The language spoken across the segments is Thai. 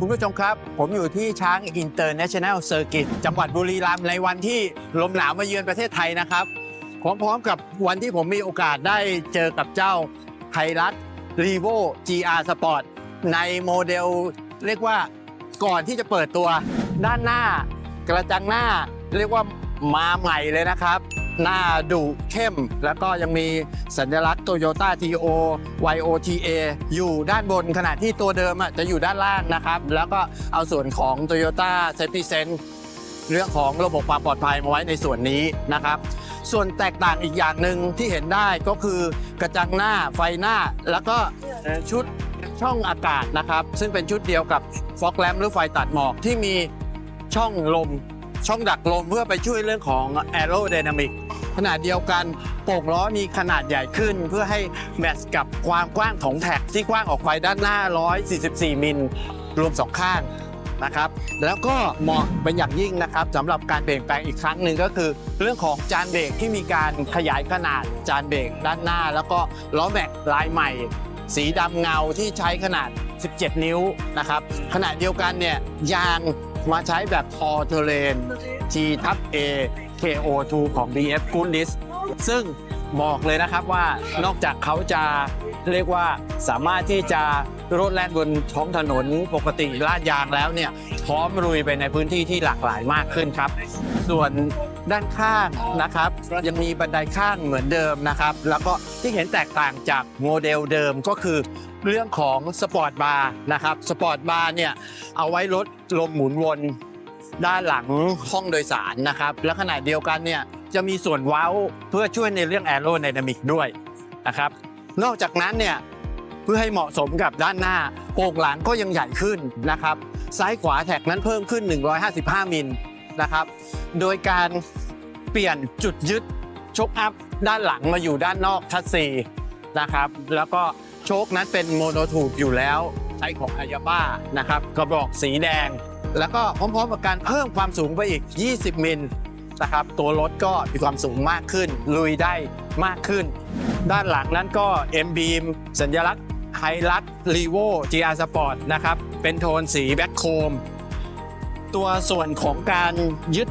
คุณผู้ชมครับ ผมอยู่ที่ช้างอินเตอร์เนชั่นแนลเซอร์กิตจังหวัดบุรีรัมย์ในวันที่ลมหนาวมาเยือนประเทศไทยนะครับพร้อมๆกับวันที่ผมมีโอกาสได้เจอกับเจ้าไทรัสรีโว GR Sport ในโมเดลเรียกว่าก่อนที่จะเปิดตัวด้านหน้ากระจังหน้า เรียกว่ามาใหม่เลยนะครับ หน้าดุเข้ม แล้วก็ยังมีสัญลักษณ์ Toyota TO YOTA อยู่ด้านบนขณะที่ตัวเดิมอะจะอยู่ด้านล่างนะครับ แล้วก็เอาส่วนของ Toyota Safety Sense เรื่องของระบบความปลอดภัยมาไว้ในส่วนนี้นะครับ ส่วนแตกต่างอีกอย่างหนึ่งที่เห็นได้ก็คือกระจังหน้าไฟหน้า แล้วก็ชุดช่องอากาศนะครับ ซึ่งเป็นชุดเดียวกับฟอกแลมหรือไฟตัดหมอกที่มีช่องลม ช่องดักลมเพื่อไปช่วยเรื่องของ aerodynamic ขนา ดเดียวกันโป่งล้อมีขนาดใหญ่ขึ้น เพื่อให้แมทช์กับความกว้างของแท็กที่กว้างออกไปด้านหน้า 144 มิลรวมสองข้างนะครับแล้วก็เหมาะเป็นอย่างยิ่งนะครับสำหรับการเปลี่ยนแปลงอีกครั้งหนึ่งก็คือ เรื่องของจานเบรกที่มีการขยายขนาดจานเบรกด้านหน้า แล้วก็ล้อแม็กลายใหม่ สีดำเงาที่ใช้ขนาด 17 นิ้วนะครับขณะเดียวกันเนี่ยยางมาใช้แบบพอเทเลน G ทับ A KO2 ของ BF g o o d l i s ซึ่งบอกเลยนะครับว่านอกจากเขาจะเรียกว่าสามารถที่จะโรดแล่นบนท้องถนนปกติลาดยางแล้วเนี่ย พร้อมลุยไปในพื้นที่ที่หลากหลายมากขึ้นครับ ส่วนด้านข้างนะครับ ยังมีบันไดข้างเหมือนเดิมนะครับ แล้วก็ที่เห็นแตกต่างจากโมเดลเดิมก็คือเรื่องของสปอร์ตบาร์นะครับสปอร์ตบาร์เนี่ยเอาไว้ลดลมหมุนวน ด้านหลังห้องโดยสารนะครับ และขณะเดียวกันเนี่ยจะมีส่วนเว้าเพื่อช่วยในเรื่องแอโร d y นามิกด้วยนะครับ นอกจากนั้นเนี่ยเพื่อให้เหมาะสมกับด้านหน้าโป่งหลังก็ยังใหญ่ขึ้นนะครับ ซ้ายขวาแท็กนั้นเพิ่มขึ้น 155 มิลนะครับ โดยการเปลี่ยนจุดยึดชกอัพด้านหลังมาอยู่ด้านนอกชัดซีนะครับ แล้วก็โชคนั้นเป็นโมโนทูบอยู่แล้วใช้ของอายาบ้านะครับกระบอกสีแดง แล้วก็พร้อมๆกับการเพิ่มความสูงไปอีก 20 มิลนะครับ ตัวรถก็มีความสูงมากขึ้น ลุยได้มากขึ้น ด้านหลังนั้นก็ M beam สัญลักษณ์ไฮลักรีโว GR Sport นะครับ เป็นโทนสีแบ็คโคม ตัวส่วนของการยึด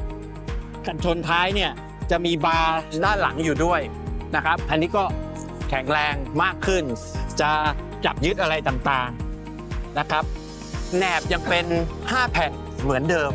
กันชนท้ายเนี่ย จะมีบาร์ด้านหลังอยู่ด้วยนะครับ อันนี้ก็แข็งแรงมากขึ้น จะจับยึดอะไรต่างๆนะครับ แหนบยังเป็น 5 แผ่นเหมือนเดิม